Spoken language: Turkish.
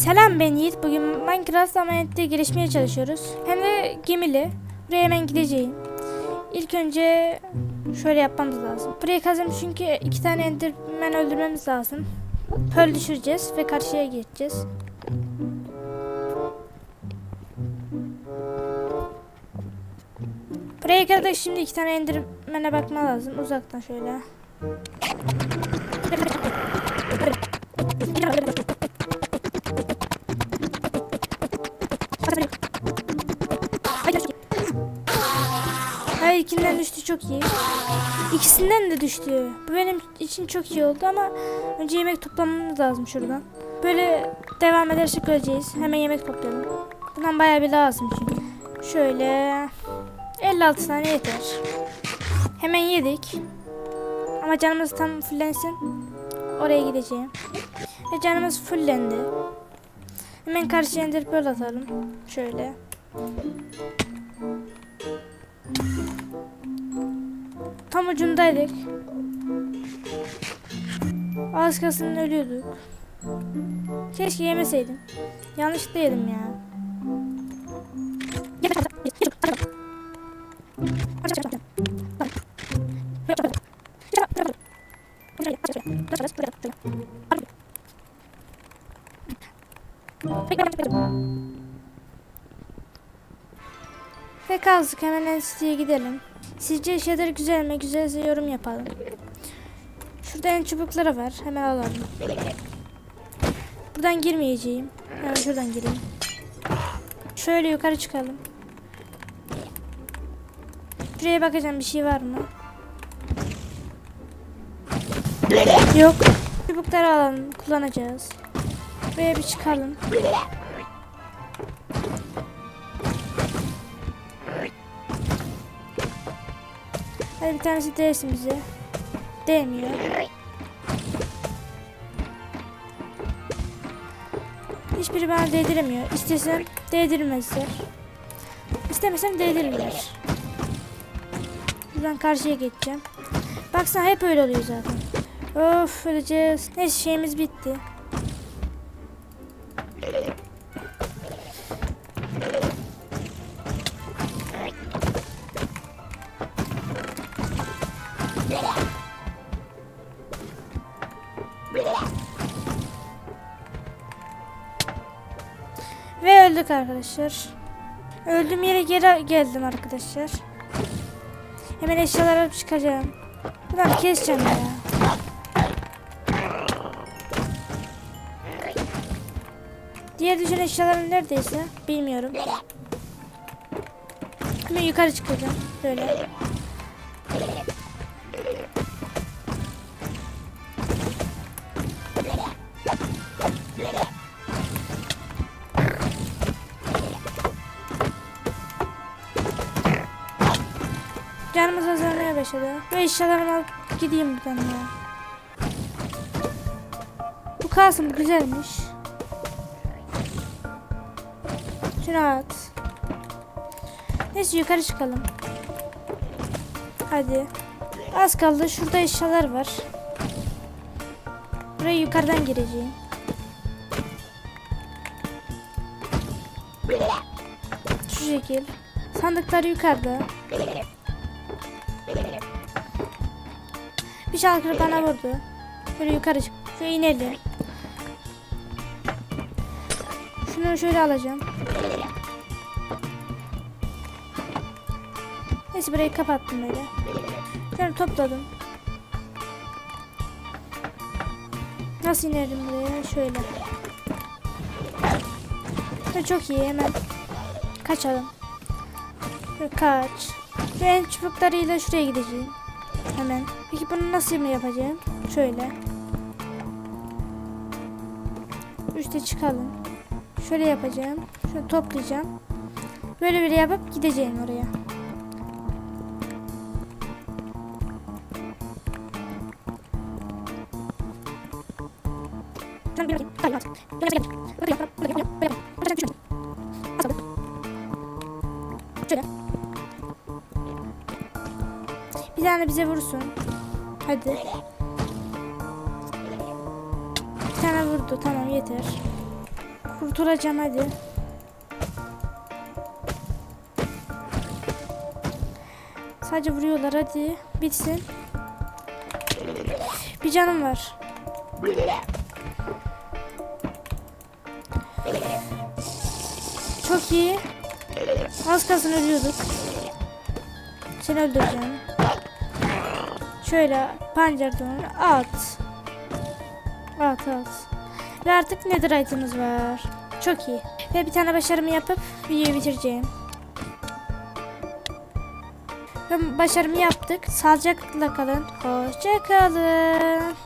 Selam ben Yiğit. Bugün Minecraft ameliyatı gelişmeye çalışıyoruz. Hem de gemili. Buraya hemen gideceğim. İlk önce şöyle yapmamız lazım. Burayı kazım çünkü iki tane enderman öldürmemiz lazım. Pearl düşüreceğiz ve karşıya geçeceğiz. Buraya kadar şimdi iki tane endermane bakma lazım. Uzaktan şöyle. Hayır ikinden düştü çok iyi. İkisinden de düştü. Bu benim için çok iyi oldu ama önce yemek toplamamız lazım şuradan. Böyle devam edersek öleceğiz. Hemen yemek toplayalım. Bundan bayağı bir lazım çünkü. Şöyle 56 tane yeter. Hemen yedik. Ama canımız tam fullensin. Oraya gideceğim. Ve canımız fullendi. Hemen karşıya ender pearl atalım. Şöyle. Tam ucundaydık. Az kalsın ölüyorduk. Keşke yemeseydim. Yanlışlıkla yedim ya. Ve kaldık hemen en City'ye gidelim. Sizce şeyler güzel mi? Güzelse yorum yapalım. Şurada en çubukları var. Hemen alalım. Buradan girmeyeceğim. Hemen şuradan gireyim. Şöyle yukarı çıkalım. Şuraya bakacağım bir şey var mı? Yok. Çubukları alalım. Kullanacağız. Buraya bir çıkalım. Hadi bir tanesi değsin bize. Değmiyor. Hiçbiri bana değdiremiyor. İstesem değdirmezler. İstemesem değdirirler. Buradan karşıya geçeceğim. Baksana hep öyle oluyor zaten. Of öleceğiz. Neyse şeyimiz bitti. Ve öldük arkadaşlar. Öldüğüm yere geri geldim arkadaşlar. Hemen eşyaları çıkacağım. Bunları keseceğim ya. Diğer düşen eşyalarım neredeyse bilmiyorum. Hemen yukarı çıkacağım. Böyle. Azalmaya başladı. Ve eşyalarımı alıp gideyim buradan ya. Bu kalsın güzelmiş. Şunu at. Neyse yukarı çıkalım. Hadi. Az kaldı. Şurada eşyalar var. Buraya yukarıdan gireceğim. Şu şekil. Sandıklar yukarıda. Bir şalkır bana vurdu. Böyle yukarı çık. Şöyle inelim. Şunu şöyle alacağım. Neyse burayı kapattım böyle. Şöyle topladım. Nasıl inerim buraya? Şöyle. Ve çok iyi hemen kaçalım. Şöyle kaç. Şu en çubuklarıyla şuraya gideceğim. Hemen. Peki bunu nasıl mı yapacağım? Şöyle. Üste çıkalım. Şöyle yapacağım. Şöyle toplayacağım. Böyle bir yapıp gideceğim oraya. Şöyle. Bir tane bize vursun. Hadi. Bir tane vurdu. Tamam yeter. Kurtulacağım hadi. Sadece vuruyorlar hadi. Bitsin. Bir canım var. Çok iyi. Az kalsın ölüyorduk. Seni öldüreceğim. Şöyle pancardan at. At at. Ve artık netherite'ımız var. Çok iyi. Ve bir tane başarımı yapıp videoyu bitireceğim. Ve başarımı yaptık. Sağlıcakla kalın. Hoşça kalın.